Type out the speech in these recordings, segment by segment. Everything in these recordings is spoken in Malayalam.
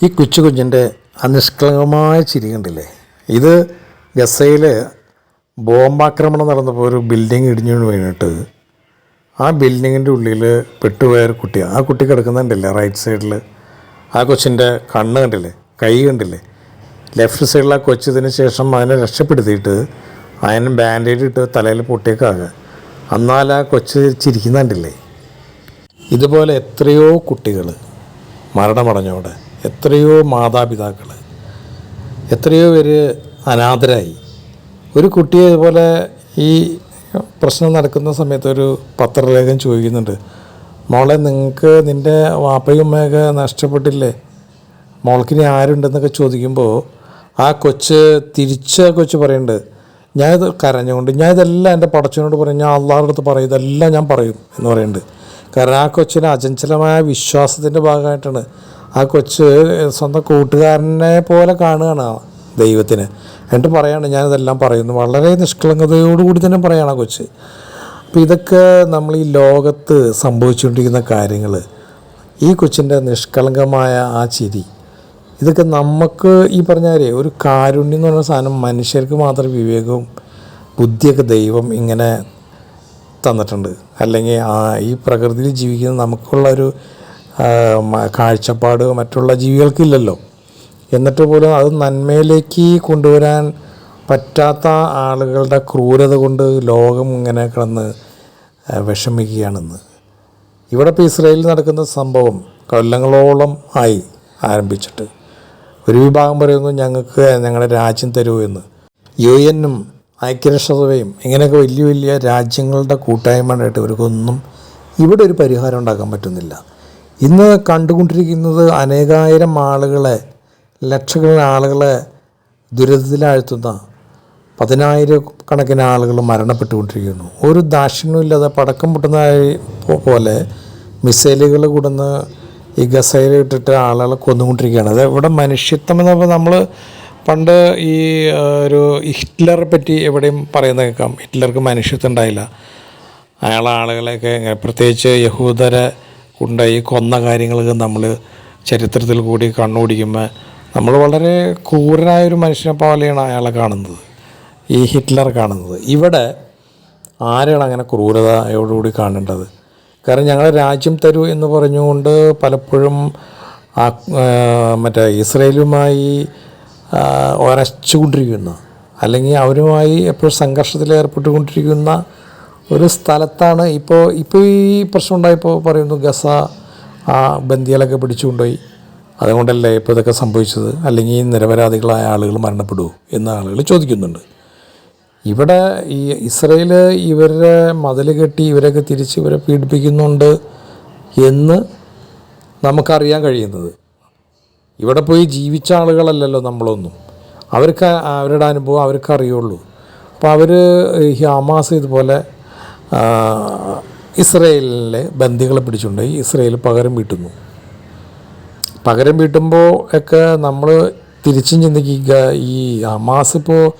ഈ കൊച്ചു കുഞ്ഞിന്റെ അനിഷ്കളങ്കമായ ചിരി കണ്ടില്ലേ? ഇത് ഗസയിൽ ബോംബാക്രമണം നടന്നപ്പോൾ ഒരു ബിൽഡിംഗ് ഇടിഞ്ഞു വീണിട്ട് ആ ബിൽഡിങ്ങിന്റെ ഉള്ളിൽ പെട്ടുപോയൊരു കുട്ടി. ആ കുട്ടി കിടക്കുന്നുണ്ടല്ലേ റൈറ്റ് സൈഡിൽ ആ കൊച്ചിന്റെ കണ്ണ് കണ്ടില്ലേ? കൈ കണ്ടില്ലേ? ലെഫ്റ്റ് സൈഡിൽ ആ കൊച്ചതിന് ശേഷം അതിനെ രക്ഷപ്പെടുത്തിയിട്ട് അതിന് ബാൻഡേജ് ഇട്ട് തലയിൽ പൊട്ടിയേക്കാകുക എന്നാൽ ആ കൊച്ച് ചിരിക്കുന്നുണ്ടല്ലേ ഇതുപോലെ എത്രയോ കുട്ടികൾ മരണമടഞ്ഞവിടെ എത്രയോ മാതാപിതാക്കൾ എത്രയോ പേര് അനാഥരായി. ഒരു കുട്ടിയെ ഇതുപോലെ ഈ പ്രശ്നം നടക്കുന്ന സമയത്ത് ഒരു പത്രലേഖം ചോദിക്കുന്നുണ്ട് മോളെ നിങ്ങൾക്ക് നിന്റെ വാപ്പയും ഉമ്മയൊക്കെ നഷ്ടപ്പെട്ടില്ലേ? മോൾക്കിനി ആരുണ്ടെന്നൊക്കെ ചോദിക്കുമ്പോൾ ആ കൊച്ച് തിരിച്ച കൊച്ച് പറയുന്നുണ്ട് ഞാനിത് കരഞ്ഞുകൊണ്ട് ഞാൻ ഇതെല്ലാം എന്റെ പടച്ചനോട് പറയും ഞാൻ അള്ളാഹുടെ അടുത്ത് പറയും ഇതെല്ലാം ഞാൻ പറയും എന്ന് പറയുന്നുണ്ട് കാരണം ആ കൊച്ചിന് അചഞ്ചലമായ വിശ്വാസത്തിന്റെ ഭാഗമായിട്ടാണ് ആ കൊച്ച് സ്വന്തം കൂട്ടുകാരനെ പോലെ കാണുകയാണ് ദൈവത്തിന്. എന്നിട്ട് പറയാണ് ഞാനിതെല്ലാം പറയുന്നു. വളരെ നിഷ്കളങ്കതയോടുകൂടി തന്നെ പറയാണ് ആ കൊച്ച്. അപ്പോൾ ഇതൊക്കെ നമ്മൾ ഈ ലോകത്ത് സംഭവിച്ചുകൊണ്ടിരിക്കുന്ന കാര്യങ്ങൾ ഈ കൊച്ചിന്റെ നിഷ്കളങ്കമായ ആ ചിരി ഇതൊക്കെ നമുക്ക് ഈ പറഞ്ഞ ഒരു കാരുണ്യം എന്ന് പറയുന്ന സാധനം മനുഷ്യർക്ക് മാത്രം വിവേകവും ബുദ്ധിയൊക്കെ ദൈവം ഇങ്ങനെ തന്നിട്ടുണ്ട്. അല്ലെങ്കിൽ ആ ഈ പ്രകൃതിയിൽ ജീവിക്കുന്ന നമുക്കുള്ള ഒരു കാഴ്ചപ്പാട് മറ്റുള്ള ജീവികൾക്കില്ലല്ലോ. എന്നിട്ട് പോലും അത് നന്മയിലേക്ക് കൊണ്ടുവരാൻ പറ്റാത്ത ആളുകളുടെ ക്രൂരത കൊണ്ട് ലോകം ഇങ്ങനെ കിടന്ന് വിഷമിക്കുകയാണെന്ന്. ഇവിടെ ഇപ്പോൾ ഇസ്രയേലിൽ നടക്കുന്ന സംഭവം കൊല്ലങ്ങളോളം ആയി ആരംഭിച്ചിട്ട്. ഒരു വിഭാഗം പറയുന്നു ഞങ്ങൾക്ക് ഞങ്ങളുടെ രാജ്യം തരൂ എന്ന്. യു എന്നും ഐക്യരാഷ്ട്രസഭയും ഇങ്ങനെയൊക്കെ വലിയ വലിയ രാജ്യങ്ങളുടെ കൂട്ടായ്മയായിട്ട് ഇവർക്കൊന്നും ഇവിടെ ഒരു പരിഹാരം ഉണ്ടാക്കാൻ പറ്റുന്നില്ല. ഇന്ന് കണ്ടുകൊണ്ടിരിക്കുന്നത് അനേകായിരം ആളുകളെ ലക്ഷക്കണക്കിന് ആളുകളെ ദുരിതത്തിലാഴ്ത്തുന്ന പതിനായിരം കണക്കിന് ആളുകൾ മരണപ്പെട്ടുകൊണ്ടിരിക്കുന്നു. ഒരു ദാക്ഷിണ്യമില്ലാതെ പടക്കം പൊട്ടുന്ന പോലെ മിസൈലുകൾ കൂടുന്ന ഈ ഗസയിൽ ഇട്ടിട്ട് ആളുകളെ കൊന്നുകൊണ്ടിരിക്കുകയാണ്. അത് ഇവിടെ മനുഷ്യത്വം എന്ന് പറയുമ്പോൾ നമ്മൾ പണ്ട് ഈ ഒരു ഹിറ്റ്ലറെ പറ്റി എവിടെയും പറയുന്നത് കേൾക്കാം. ഹിറ്റ്ലർക്ക് മനുഷ്യത്വം ഉണ്ടായില്ല. അയാൾ ആളുകളെയൊക്കെ പ്രത്യേകിച്ച് യഹൂദരെ കൊണ്ടുപോയി കൊന്ന കാര്യങ്ങളൊക്കെ നമ്മൾ ചരിത്രത്തിൽ കൂടി കണ്ണോടിക്കുമ്പോൾ നമ്മൾ വളരെ ക്രൂരനായ ഒരു മനുഷ്യനെ പോലെയാണ് അയാളെ കാണുന്നത്. ഈ ഹിറ്റ്ലർ കാണുന്നത്. ഇവിടെ ആരാണ് അങ്ങനെ ക്രൂരതയോടുകൂടി കാണേണ്ടത്? കാരണം ഞങ്ങളെ രാജ്യം തരൂ എന്ന് പറഞ്ഞുകൊണ്ട് പലപ്പോഴും മറ്റേ ഇസ്രയേലുമായി ഒരച്ചുകൊണ്ടിരിക്കുന്ന അല്ലെങ്കിൽ അവരുമായി എപ്പോഴും സംഘർഷത്തിൽ ഏർപ്പെട്ടുകൊണ്ടിരിക്കുന്ന ഒരു സ്ഥലത്താണ് ഇപ്പോൾ ഇപ്പോൾ ഈ പ്രശ്നം ഉണ്ടായപ്പോൾ പറയുന്നു ഗസ ആ ബന്ദികളൊക്കെ പിടിച്ചുകൊണ്ടുപോയി. അതുകൊണ്ടല്ലേ ഇപ്പോൾ ഇതൊക്കെ സംഭവിച്ചത്? അല്ലെങ്കിൽ നിരപരാധികളായ ആളുകൾ മരണപ്പെടുമോ എന്ന് ആളുകൾ ചോദിക്കുന്നുണ്ട്. ഇവിടെ ഈ ഇസ്രയേൽ ഇവരെ മതിൽ കെട്ടി ഇവരൊക്കെ തിരിച്ച് ഇവരെ പീഡിപ്പിക്കുന്നുണ്ട് എന്ന് നമുക്കറിയാൻ കഴിയുന്നത്. ഇവിടെ പോയി ജീവിച്ച ആളുകളല്ലല്ലോ നമ്മളൊന്നും. അവർക്ക് അവരുടെ അനുഭവം അവർക്ക് അറിയുള്ളൂ അപ്പോൾ അവർ ഹമാസ് ഇതുപോലെ ഇസ്രയേലിലെ ബന്ദികളെ പിടിച്ചുകൊണ്ടുപോയി ഇസ്രയേൽ പകരം വീട്ടുന്നു. പകരം വീട്ടുമ്പോൾ ഒക്കെ നമ്മൾ തിരിച്ചും ചിന്തിക്കുക ഈ ഹമാസ് ഇപ്പോൾ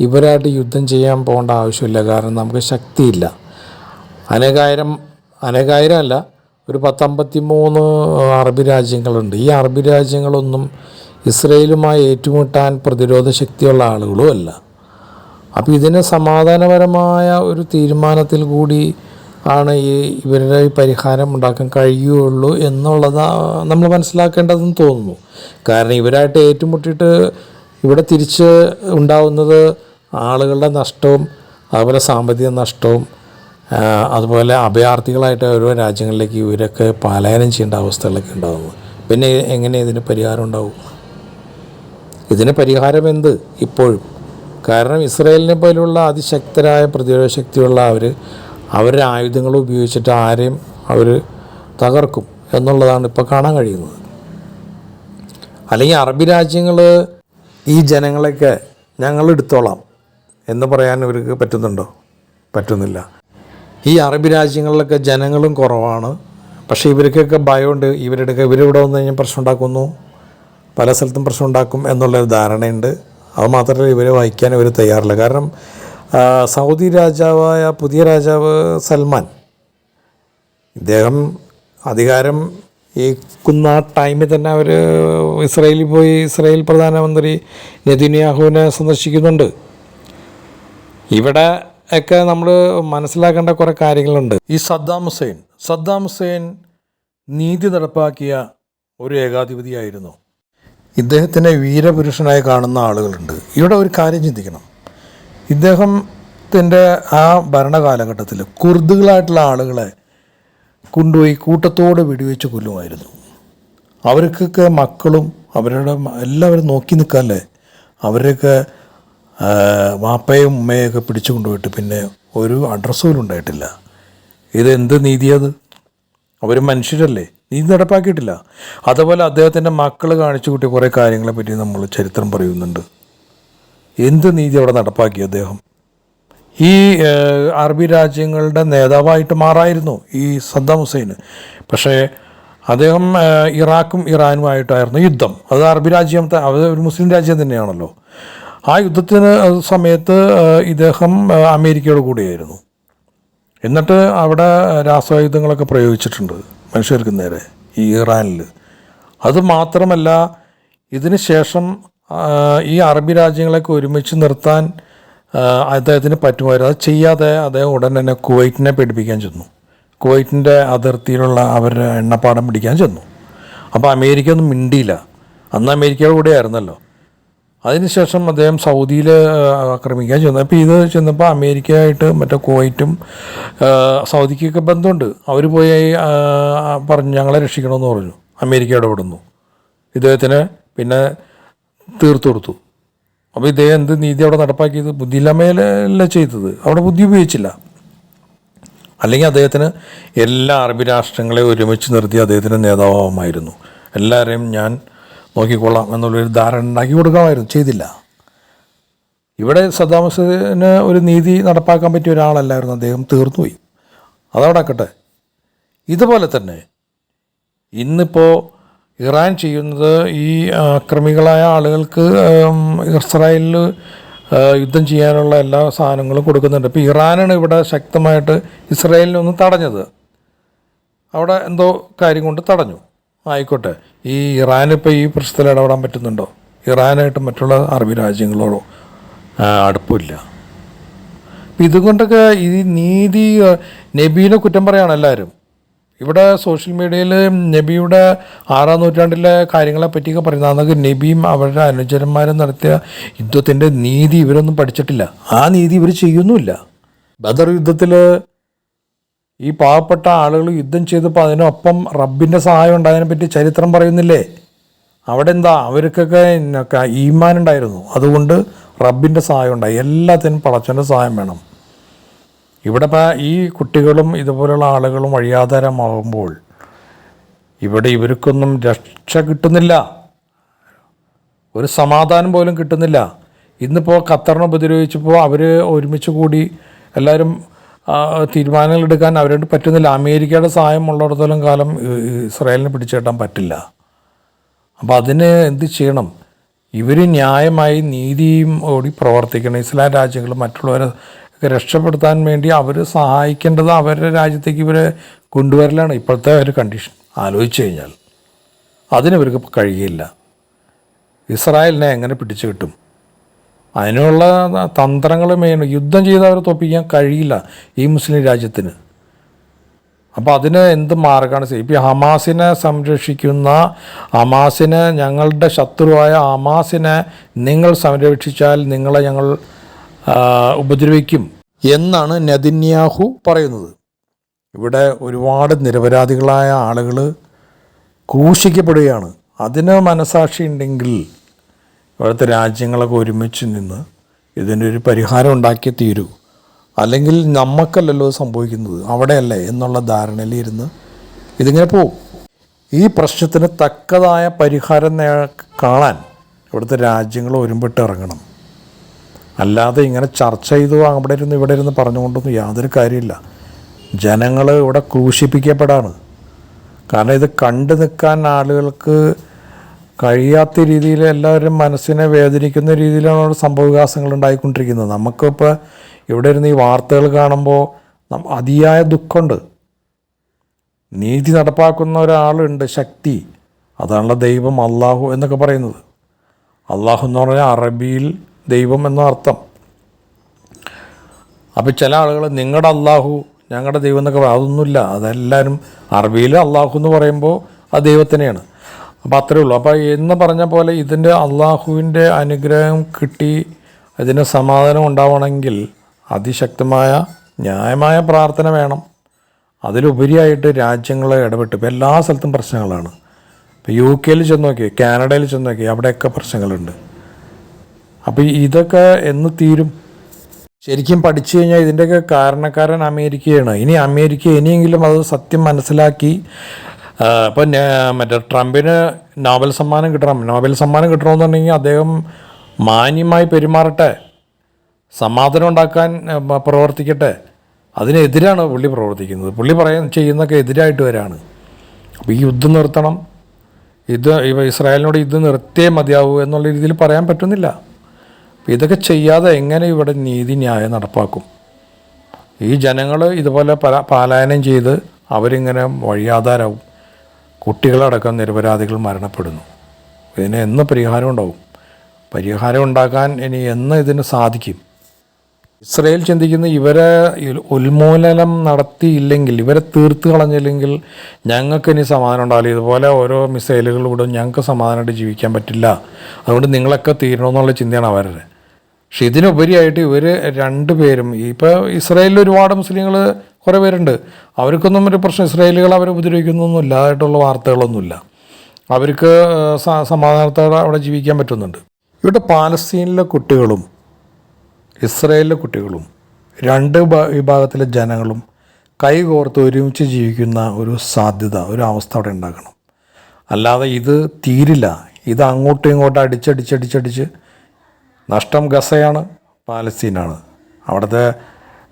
ഇവരായിട്ട് യുദ്ധം ചെയ്യാൻ പോകേണ്ട ആവശ്യമില്ല. കാരണം നമുക്ക് ശക്തിയില്ല. അനേകായിരം അല്ല ഒരു പത്തമ്പത്തി മൂന്ന് അറബി രാജ്യങ്ങളുണ്ട്. ഈ അറബി രാജ്യങ്ങളൊന്നും ഇസ്രയേലുമായി ഏറ്റുമുട്ടാൻ പ്രതിരോധ ശക്തിയുള്ള ആളുകളും അല്ല. അപ്പോൾ ഇതിന് സമാധാനപരമായ ഒരു തീരുമാനത്തിൽ കൂടി ആണ് ഈ ഇവരുടെ പരിഹാരം ഉണ്ടാക്കാൻ കഴിയുള്ളൂ എന്നുള്ളത് നമ്മൾ മനസ്സിലാക്കേണ്ടതെന്ന് തോന്നുന്നു. കാരണം ഇവരായിട്ട് ഏറ്റുമുട്ടിയിട്ട് ഇവിടെ തിരിച്ച് ഉണ്ടാവുന്നത് ആളുകളുടെ നഷ്ടവും അതുപോലെ സാമ്പത്തിക നഷ്ടവും അതുപോലെ അഭയാർത്ഥികളായിട്ട് ഓരോ രാജ്യങ്ങളിലേക്ക് ഇവരൊക്കെ പലായനം ചെയ്യേണ്ട അവസ്ഥകളൊക്കെ ഉണ്ടാകുന്നത് പിന്നെ എങ്ങനെ ഇതിന് പരിഹാരം ഉണ്ടാവും? ഇതിന് പരിഹാരം എന്ത്? ഇപ്പോഴും. കാരണം ഇസ്രയേലിനെ പോലുള്ള അതിശക്തരായ പ്രതിരോധ ശക്തിയുള്ള അവർ അവരുടെ ആയുധങ്ങൾ ഉപയോഗിച്ചിട്ട് ആരെയും അവർ തകർക്കും എന്നുള്ളതാണ് ഇപ്പോൾ കാണാൻ കഴിയുന്നത്. അല്ലെങ്കിൽ അറബി രാജ്യങ്ങൾ ഈ ജനങ്ങളെയൊക്കെ ഞങ്ങൾ എടുത്തോളാം എന്ന് പറയാൻ ഇവർക്ക് പറ്റുന്നുണ്ടോ? പറ്റുന്നില്ല. ഈ അറബി രാജ്യങ്ങളിലൊക്കെ ജനങ്ങളും കുറവാണ്. പക്ഷേ ഇവർക്കൊക്കെ ഭയമുണ്ട്. ഇവരുടെയൊക്കെ ഇവരിവിടെ വന്നു കഴിഞ്ഞാൽ പ്രശ്നം ഉണ്ടാക്കുന്നു. പല സ്ഥലത്തും പ്രശ്നം ഉണ്ടാക്കും എന്നുള്ളൊരു ധാരണയുണ്ട്. അത് മാത്രമല്ല ഇവരെ വഹിക്കാൻ ഇവർ തയ്യാറില്ല. കാരണം സൗദി രാജാവായ പുതിയ രാജാവ് സൽമാൻ ഇദ്ദേഹം അധികാരം ഏക്കുന്ന ടൈമിൽ തന്നെ അവർ ഇസ്രയേലിൽ പോയി ഇസ്രയേൽ പ്രധാനമന്ത്രി നെതിന്യാഹുവിനെ സന്ദർശിക്കുന്നുണ്ട്. ഇവിടെ ഒക്കെ നമ്മൾ മനസ്സിലാക്കേണ്ട കുറേ കാര്യങ്ങളുണ്ട്. ഈ സദ്ദാം ഹുസൈൻ സദ്ദാം ഹുസൈൻ നീതി നടപ്പാക്കിയ ഒരു ഏകാധിപതിയായിരുന്നു. ഇദ്ദേഹത്തിനെ വീരപുരുഷനായി കാണുന്ന ആളുകളുണ്ട്. ഇവിടെ ഒരു കാര്യം ചിന്തിക്കണം. ഇദ്ദേഹത്തിന്റെ ആ ഭരണകാലഘട്ടത്തിൽ കുർദുകളായിട്ടുള്ള ആളുകളെ കൊണ്ടുപോയി കൂട്ടത്തോടെ വെടിവെച്ച് കൊല്ലുമായിരുന്നു. അവർക്കൊക്കെ മക്കളും അവരുടെ എല്ലാവരും നോക്കി നിൽക്കാല്ലേ? അവരൊക്കെ വാപ്പയും ഉമ്മയൊക്കെ പിടിച്ചു കൊണ്ടുപോയിട്ട് പിന്നെ ഒരു അഡ്രസ്സ് പോലും ഉണ്ടായിട്ടില്ല. ഇതെന്ത് നീതിയത് അവർ മനുഷ്യരല്ലേ? നീതി നടപ്പാക്കിയിട്ടില്ല. അതുപോലെ അദ്ദേഹത്തിന്റെ മക്കൾ കാണിച്ചു കൂട്ടിയ കുറേ കാര്യങ്ങളെ പറ്റി നമ്മൾ ചരിത്രം പറയുന്നുണ്ട്. എന്ത് നീതി അവിടെ നടപ്പാക്കി അദ്ദേഹം? ഈ അറബി രാജ്യങ്ങളുടെ നേതാവായിട്ട് മാറായിരുന്നു ഈ സദ്ദാം ഹുസൈൻ പക്ഷേ അദ്ദേഹം ഇറാഖും ഇറാനുമായിട്ടായിരുന്നു യുദ്ധം. അത് അറബി രാജ്യം അത് ഒരു മുസ്ലിം രാജ്യം തന്നെയാണല്ലോ. ആ യുദ്ധത്തിന് സമയത്ത് ഇദ്ദേഹം അമേരിക്കയോട് കൂടിയായിരുന്നു. എന്നിട്ട് അവിടെ രാസായുധങ്ങളൊക്കെ പ്രയോഗിച്ചിട്ടുണ്ട്. മനുഷ്യർക്ക് നേരെ ഈ ഇറാനിൽ. അതുമാത്രമല്ല ഇതിന് ശേഷം ഈ അറബി രാജ്യങ്ങളൊക്കെ ഒരുമിച്ച് നിർത്താൻ അദ്ദേഹത്തിന് പറ്റുമായിരുന്നു. അത് ചെയ്യാതെ അദ്ദേഹം ഉടൻ തന്നെ കുവൈറ്റിനെ പേടിപ്പിക്കാൻ ചെന്നു. കുവൈറ്റിന്റെ അതിർത്തിയിലുള്ള അവരുടെ എണ്ണപ്പാടം പിടിക്കാൻ ചെന്നു. അപ്പോൾ അമേരിക്ക ഒന്നും മിണ്ടിയില്ല. അന്ന് അമേരിക്കയുടെ കൂടെ ആയിരുന്നല്ലോ അതിനുശേഷം അദ്ദേഹം സൗദിയിൽ ആക്രമിക്കാൻ ചെന്നു. അപ്പോൾ ഇത് ചെന്നപ്പോൾ അമേരിക്കയായിട്ട് മറ്റേ കുവൈറ്റും സൗദിക്കൊക്കെ ബന്ധമുണ്ട്. അവർ പോയി പറഞ്ഞു ഞങ്ങളെ രക്ഷിക്കണമെന്ന് പറഞ്ഞു. അമേരിക്ക ഇടപെടുന്നു ഇദ്ദേഹത്തിന് പിന്നെ തീർത്തു കൊടുത്തു. അപ്പോൾ ഇദ്ദേഹം എന്ത് നീതി അവിടെ നടപ്പാക്കിയത്? ബുദ്ധിയില്ലാമയല്ല ചെയ്തത്? അവിടെ ബുദ്ധി ഉപയോഗിച്ചില്ല. അല്ലെങ്കിൽ അദ്ദേഹത്തിന് എല്ലാ അറബി രാഷ്ട്രങ്ങളെ ഒരുമിച്ച് നിർത്തി അദ്ദേഹത്തിന് നേതാവാകുമായിരുന്നു എല്ലാവരെയും ഞാൻ നോക്കിക്കൊള്ളാം എന്നുള്ളൊരു ധാരണ ഉണ്ടാക്കി കൊടുക്കാമായിരുന്നു. ചെയ്തില്ല. ഇവിടെ സദ്ദാം ഹുസൈന് ഒരു നീതി നടപ്പാക്കാൻ പറ്റിയ ഒരാളല്ലായിരുന്നു. അദ്ദേഹം തീർന്നുപോയി. അതവിടാക്കട്ടെ ഇതുപോലെ തന്നെ ഇന്നിപ്പോൾ ഇറാൻ ചെയ്യുന്നത് ഈ അക്രമികളായ ആളുകൾക്ക് ഇസ്രായേലിൽ യുദ്ധം ചെയ്യാനുള്ള എല്ലാ സാധനങ്ങളും കൊടുക്കുന്നുണ്ട്. ഇപ്പോൾ ഇറാനാണ് ഇവിടെ ശക്തമായിട്ട് ഇസ്രായേലിനെ ഒന്ന് തടഞ്ഞത്. അവിടെ എന്തോ കാര്യം കൊണ്ട് തടഞ്ഞു. ആയിക്കോട്ടെ. ഈ ഇറാൻ ഇപ്പോൾ ഈ പ്രശ്നത്തിൽ ഇടപെടാൻ പറ്റുന്നുണ്ടോ? ഇറാനായിട്ട് മറ്റുള്ള അറബി രാജ്യങ്ങളോടോ? അടുപ്പില്ല. ഇതുകൊണ്ടൊക്കെ ഈ നീതി നബീനെ കുറ്റം പറയാണ് എല്ലാവരും. ഇവിടെ സോഷ്യൽ മീഡിയയിൽ നബിയുടെ ആറാം നൂറ്റാണ്ടിലെ കാര്യങ്ങളെ പറ്റിയൊക്കെ പറയുന്നത് അന്നൊക്കെ നബിയും അവരുടെ അനുചരന്മാരും നടത്തിയ യുദ്ധത്തിന്റെ നീതി ഇവരൊന്നും പഠിച്ചിട്ടില്ല. ആ നീതി ഇവർ ചെയ്യുന്നുമില്ല. ബദർ യുദ്ധത്തിൽ ഈ പാവപ്പെട്ട ആളുകൾ യുദ്ധം ചെയ്തപ്പോൾ അതിനൊപ്പം റബ്ബിന്റെ സഹായം ഉണ്ടായതിനെ പറ്റി ചരിത്രം പറയുന്നില്ലേ? അവിടെ എന്താ അവർക്കൊക്കെ ഈമാൻ ഉണ്ടായിരുന്നു അതുകൊണ്ട് റബ്ബിന്റെ സഹായം ഉണ്ടായി. എല്ലാത്തിനും പടച്ചന്റെ സഹായം വേണം. ഇവിടെ ഈ കുട്ടികളും ഇതുപോലെയുള്ള ആളുകളും വഴിയാധാരമാകുമ്പോൾ ഇവിടെ ഇവർക്കൊന്നും രക്ഷ കിട്ടുന്നില്ല. ഒരു സമാധാനം പോലും കിട്ടുന്നില്ല. ഇന്നിപ്പോൾ ഖത്തറിനെ ഉപദ്രവിച്ചപ്പോൾ അവർ ഒരുമിച്ച് കൂടി എല്ലാവരും തീരുമാനങ്ങൾ എടുക്കാൻ അവരോട് പറ്റുന്നില്ല. അമേരിക്കയുടെ സഹായം ഉള്ളിടത്തോളം കാലം ഇസ്രായേലിനെ പിടിച്ചേട്ടാൻ പറ്റില്ല. അപ്പോൾ അതിന് എന്ത് ചെയ്യണം? ഇവർ ന്യായമായി നീതിയും ഓടി പ്രവർത്തിക്കണം. ഇസ്ലാം രാജ്യങ്ങൾ മറ്റുള്ളവരെ രക്ഷപ്പെടുത്താൻ വേണ്ടി അവർ സഹായിക്കേണ്ടത് അവരുടെ രാജ്യത്തേക്ക് ഇവരെ കൊണ്ടുവരലാണ് ഇപ്പോഴത്തെ ഒരു കണ്ടീഷൻ. ആലോചിച്ച് കഴിഞ്ഞാൽ അതിനവർക്ക് കഴിയില്ല. ഇസ്രായേലിനെ എങ്ങനെ പിടിച്ചു കിട്ടും? അതിനുള്ള തന്ത്രങ്ങൾ മെയിൻ യുദ്ധം ചെയ്ത് അവരെ തോപ്പിക്കാൻ കഴിയില്ല ഈ മുസ്ലിം രാജ്യത്തിന്. അപ്പോൾ അതിന് എന്ത് മാർഗമാണ് ഇപ്പോൾ ഹമാസിനെ സംരക്ഷിക്കുന്ന ഹമാസിനെ ഞങ്ങളുടെ ശത്രുവായ ഹമാസിനെ നിങ്ങൾ സംരക്ഷിച്ചാൽ നിങ്ങളെ ഞങ്ങൾ ഉപദ്രവിക്കും എന്നാണ് നദിന്യാഹു പറയുന്നത്. ഇവിടെ ഒരുപാട് നിരപരാധികളായ ആളുകൾ ക്രൂശിക്കപ്പെടുകയാണ്. അതിന് മനസാക്ഷി ഉണ്ടെങ്കിൽ ഇവിടുത്തെ രാജ്യങ്ങളൊക്കെ ഒരുമിച്ച് നിന്ന് ഇതിനൊരു പരിഹാരം ഉണ്ടാക്കി തീരൂ. അല്ലെങ്കിൽ നമുക്കല്ലല്ലോ സംഭവിക്കുന്നത്. അവിടെയല്ലേ എന്നുള്ള ധാരണയിൽ ഇരുന്ന് ഇതിങ്ങനെ പോവും. ഈ പ്രശ്നത്തിന് തക്കതായ പരിഹാരം നേ- കാണാൻ ഇവിടുത്തെ രാജ്യങ്ങൾ ഒരുമ്പിട്ട് ഇറങ്ങണം. അല്ലാതെ ഇങ്ങനെ ചർച്ച ചെയ്തു അവിടെ ഇരുന്ന് ഇവിടെ ഇരുന്ന് പറഞ്ഞുകൊണ്ടൊന്നും യാതൊരു കാര്യമില്ല. ജനങ്ങൾ ഇവിടെ ക്രൂശിപ്പിക്കപ്പെടാണ്. കാരണം ഇത് കണ്ടു നിൽക്കാൻ ആളുകൾക്ക് കഴിയാത്ത രീതിയിൽ എല്ലാവരും മനസ്സിനെ വേദനിക്കുന്ന രീതിയിലാണ് അവിടെ സംഭവവികാസങ്ങൾ ഉണ്ടായിക്കൊണ്ടിരിക്കുന്നത്. നമുക്കിപ്പോൾ ഇവിടെ ഇരുന്ന് ഈ വാർത്തകൾ കാണുമ്പോൾ അതിയായ ദുഃഖമുണ്ട്. നീതി നടപ്പാക്കുന്ന ഒരാളുണ്ട് ശക്തി. അതാണല്ലോ ദൈവം അള്ളാഹു എന്നൊക്കെ പറയുന്നത്. അള്ളാഹു എന്ന് പറഞ്ഞാൽ അറബിയിൽ ദൈവം എന്ന അർത്ഥം. അപ്പോൾ ചില ആളുകൾ നിങ്ങളുടെ അള്ളാഹു ഞങ്ങളുടെ ദൈവം എന്നൊക്കെ അതൊന്നുമില്ല. അതെല്ലാവരും അറബിയിൽ അള്ളാഹു എന്ന് പറയുമ്പോൾ അത് ദൈവത്തിനെയാണ്. അപ്പോൾ അത്രയേ ഉള്ളൂ. അപ്പോൾ എന്ന് പറഞ്ഞ പോലെ ഇതിന്റെ അള്ളാഹുവിന്റെ അനുഗ്രഹം കിട്ടി അതിന് സമാധാനം ഉണ്ടാവണമെങ്കിൽ അതിശക്തമായ ന്യായമായ പ്രാർത്ഥന വേണം. അതിലുപരിയായിട്ട് രാജ്യങ്ങളെ ഇടപെട്ട് ഇപ്പോൾ എല്ലാ സ്ഥലത്തും പ്രശ്നങ്ങളാണ്. ഇപ്പോൾ യു കെയിൽ ചെന്ന് നോക്കി കാനഡയിൽ ചെന്ന് നോക്കി അവിടെയൊക്കെ പ്രശ്നങ്ങളുണ്ട്. അപ്പോൾ ഇതൊക്കെ എന്ന് തീരും? ശരിക്കും പഠിച്ചു കഴിഞ്ഞാൽ ഇതിന്റെയൊക്കെ കാരണക്കാരൻ അമേരിക്കയാണ്. ഇനി അമേരിക്ക ഇനിയെങ്കിലും അത് സത്യം മനസ്സിലാക്കി ഇപ്പം മറ്റേ ട്രംപിന് നോബൽ സമ്മാനം കിട്ടണം. നോബൽ സമ്മാനം കിട്ടണമെന്ന് പറഞ്ഞു അദ്ദേഹം മാന്യമായി പെരുമാറട്ടെ. സമാധാനം ഉണ്ടാക്കാൻ പ്രവർത്തിക്കട്ടെ. അതിനെതിരാണ് പുള്ളി പ്രവർത്തിക്കുന്നത്. പുള്ളി പറയാൻ ചെയ്യുന്നൊക്കെ എതിരായിട്ട് വരാണ്. അപ്പോൾ ഈ യുദ്ധം നിർത്തണം. ഇത് ഇസ്രായേലിനോട് യുദ്ധം നിർത്തിയേ മതിയാവൂ എന്നുള്ള രീതിയിൽ പറയാൻ പറ്റുന്നില്ല. അപ്പോൾ ഇതൊക്കെ ചെയ്യാതെ എങ്ങനെ ഇവിടെ നീതിന്യായം നടപ്പാക്കും? ഈ ജനങ്ങൾ ഇതുപോലെ പല പാലായനം ചെയ്ത് അവരിങ്ങനെ വഴിയാധാരാവും. കുട്ടികളടക്കം നിരപരാധികൾ മരണപ്പെടുന്നു. ഇതിന് എന്ന് പരിഹാരം ഉണ്ടാവും പരിഹാരം ഉണ്ടാക്കാൻ ഇനി എന്ന് ഇതിന് സാധിക്കും. ഇസ്രയേൽ ചിന്തിക്കുന്ന ഇവരെ ഉന്മൂലനം നടത്തിയില്ലെങ്കിൽ ഇവരെ തീർത്ത് കളഞ്ഞില്ലെങ്കിൽ ഞങ്ങൾക്ക് ഇനി സമാധാനം ഉണ്ടാവില്ല. ഇതുപോലെ ഓരോ മിസൈലുകൾ വിടും ഞങ്ങൾക്ക് സമാധാനമായിട്ട് ജീവിക്കാൻ പറ്റില്ല. അതുകൊണ്ട് നിങ്ങളൊക്കെ തീരണമെന്നുള്ള ചിന്തയാണ് അവരുടെ. പക്ഷെ ഇതിനുപരിയായിട്ട് ഇവർ രണ്ടുപേരും ഇപ്പോൾ ഇസ്രയേലിൽ ഒരുപാട് മുസ്ലിങ്ങൾ കുറേ പേരുണ്ട്. അവർക്കൊന്നും ഒരു പ്രശ്നം. ഇസ്രായേലുകൾ അവരെ ഉപദ്രവിക്കുന്നൊന്നുമില്ല അതായിട്ടുള്ള വാർത്തകളൊന്നുമില്ല. അവർക്ക് സമാധാനത്തോടെ അവിടെ ജീവിക്കാൻ പറ്റുന്നുണ്ട്. ഇവിടെ പാലസ്തീനിലെ കുട്ടികളും ഇസ്രായേലിലെ കുട്ടികളും രണ്ട് വിഭാഗത്തിലെ ജനങ്ങളും കൈകോർത്ത് ഒരുമിച്ച് ജീവിക്കുന്ന ഒരു സാധ്യത ഒരു അവസ്ഥ അവിടെ ഉണ്ടാക്കണം അല്ലാതെ ഇത് തീരില്ല. ഇത് അങ്ങോട്ടും ഇങ്ങോട്ടും അടിച്ചടിച്ചടിച്ചടിച്ച് നഷ്ടം ഗസയാണ് പാലസ്തീനാണ്. അവിടുത്തെ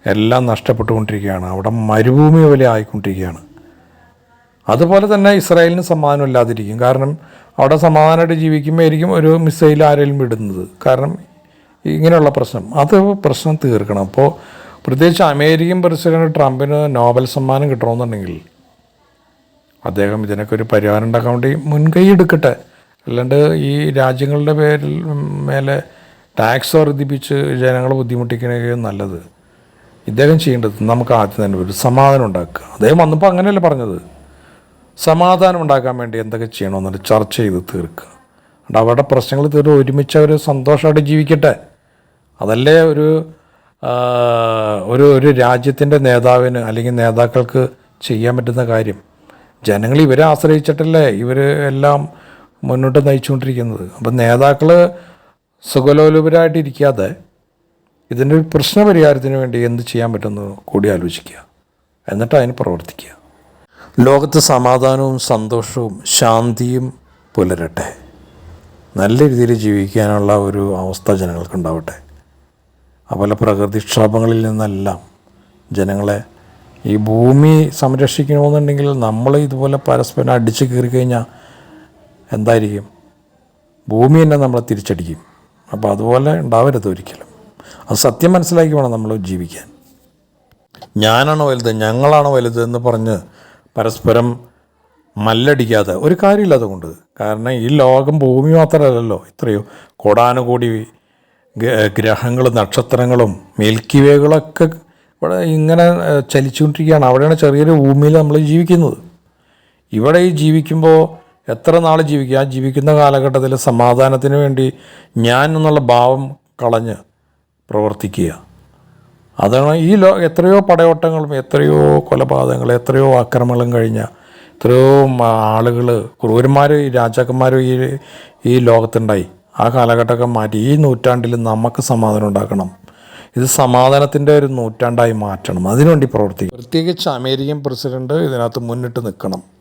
എല്ലാം നഷ്ടപ്പെട്ടുകൊണ്ടിരിക്കുകയാണ്. അവിടെ മരുഭൂമി പോലെ ആയിക്കൊണ്ടിരിക്കുകയാണ്. അതുപോലെ തന്നെ ഇസ്രായേലിന് സമാധാനം ഇല്ലാതിരിക്കും കാരണം അവിടെ സമാധാനമായിട്ട് ജീവിക്കുമ്പോഴായിരിക്കും ഒരു മിസൈൽ ആരെങ്കിലും വിടുന്നത് കാരണം ഇങ്ങനെയുള്ള പ്രശ്നം. അത് പ്രശ്നം തീർക്കണം. അപ്പോൾ പ്രത്യേകിച്ച് അമേരിക്കൻ പ്രസിഡന്റ് ട്രംപിന് നോബൽ സമ്മാനം കിട്ടണമെന്നുണ്ടെങ്കിൽ അദ്ദേഹം ഇതിനൊക്കെ ഒരു പരിഹാരം ഉണ്ടാക്കാൻ വേണ്ടി മുൻകൈ എടുക്കട്ടെ. അല്ലാണ്ട് ഈ രാജ്യങ്ങളുടെ പേരിൽ മേലെ ടാക്സ് വർദ്ധിപ്പിച്ച് ജനങ്ങളെ ബുദ്ധിമുട്ടിക്കണേ നല്ലത്. ഇദ്ദേഹം ചെയ്യേണ്ടത് നമുക്ക് ആദ്യം തന്നെ ഒരു സമാധാനം ഉണ്ടാക്കുക. അദ്ദേഹം വന്നപ്പോൾ അങ്ങനെയല്ല പറഞ്ഞത്? സമാധാനം ഉണ്ടാക്കാൻ വേണ്ടി എന്തൊക്കെ ചെയ്യണമെന്നൊരു ചർച്ച ചെയ്ത് തീർക്കുക. അതുകൊണ്ട് അവരുടെ പ്രശ്നങ്ങൾ തീർത്ത് ഒരുമിച്ച് അവർ സന്തോഷമായിട്ട് ജീവിക്കട്ടെ. അതല്ലേ ഒരു ഒരു ഒരു രാജ്യത്തിന്റെ നേതാവിന് അല്ലെങ്കിൽ നേതാക്കൾക്ക് ചെയ്യാൻ പറ്റുന്ന കാര്യം. ജനങ്ങൾ ഇവരെ ആശ്രയിച്ചിട്ടല്ലേ ഇവർ എല്ലാം മുന്നോട്ട് നയിച്ചുകൊണ്ടിരിക്കുന്നത്. അപ്പം നേതാക്കൾ സുഖലോലുപരായിട്ട് ഇരിക്കാതെ ഇതിന്റെ ഒരു പ്രശ്ന പരിഹാരത്തിന് വേണ്ടി എന്ത് ചെയ്യാൻ പറ്റുമെന്ന് കൂടി ആലോചിക്കുക. എന്നിട്ട് അതിന് പ്രവർത്തിക്കുക. ലോകത്ത് സമാധാനവും സന്തോഷവും ശാന്തിയും പുലരട്ടെ. നല്ല രീതിയിൽ ജീവിക്കാനുള്ള ഒരു അവസ്ഥ ജനങ്ങൾക്കുണ്ടാവട്ടെ. അതുപോലെ പ്രകൃതിക്ഷോഭങ്ങളിൽ നിന്നെല്ലാം ജനങ്ങളെ ഈ ഭൂമി സംരക്ഷിക്കണമെന്നുണ്ടെങ്കിൽ നമ്മൾ ഇതുപോലെ പരസ്പരം അടിച്ചു കയറി കഴിഞ്ഞാൽ എന്തായിരിക്കും? ഭൂമി തന്നെ നമ്മളെ തിരിച്ചടിക്കും. അപ്പോൾ അതുപോലെ ഉണ്ടാവരുത് ഒരിക്കലും. അത് സത്യം മനസ്സിലാക്കി വേണം നമ്മൾ ജീവിക്കാൻ. ഞാനാണോ വലുത്? ഞങ്ങളാണോ വലുത് എന്ന് പറഞ്ഞ് പരസ്പരം മല്ലടിക്കാതെ ഒരു കാര്യമില്ല അതുകൊണ്ട് കാരണം ഈ ലോകം ഭൂമി മാത്രമല്ലല്ലോ. ഇത്രയോ കോടാനുകൂടി ഗ്രഹങ്ങളും നക്ഷത്രങ്ങളും മിൽക്കി വേകളൊക്കെ ഇവിടെ ഇങ്ങനെ ചലിച്ചുകൊണ്ടിരിക്കുകയാണ്. അവിടെയാണ് ചെറിയൊരു ഭൂമിയിൽ നമ്മൾ ജീവിക്കുന്നത്. ഇവിടെ ഈ ജീവിക്കുമ്പോൾ എത്ര നാൾ ജീവിക്കുക ആ ജീവിക്കുന്ന കാലഘട്ടത്തിൽ സമാധാനത്തിന് വേണ്ടി ഞാൻ എന്നുള്ള ഭാവം കളഞ്ഞ് പ്രവർത്തിക്കുക. അതാണ് ഈ ലോ എത്രയോ പടയോട്ടങ്ങളും എത്രയോ കൊലപാതകങ്ങൾ എത്രയോ ആക്രമണങ്ങളും കഴിഞ്ഞ എത്രയോ ആളുകൾ ക്രൂരന്മാർ രാജാക്കന്മാരും ഈ ഈ ലോകത്തുണ്ടായി. ആ കാലഘട്ടമൊക്കെ മാറ്റി. ഈ നൂറ്റാണ്ടിൽ നമുക്ക് സമാധാനം ഉണ്ടാക്കണം. ഇത് സമാധാനത്തിന്റെ ഒരു നൂറ്റാണ്ടായി മാറ്റണം. അതിനുവേണ്ടി പ്രവർത്തിക്കും പ്രത്യേകിച്ച് അമേരിക്കൻ പ്രസിഡന്റ് ഇതിനകത്ത് മുന്നിട്ട് നിൽക്കണം.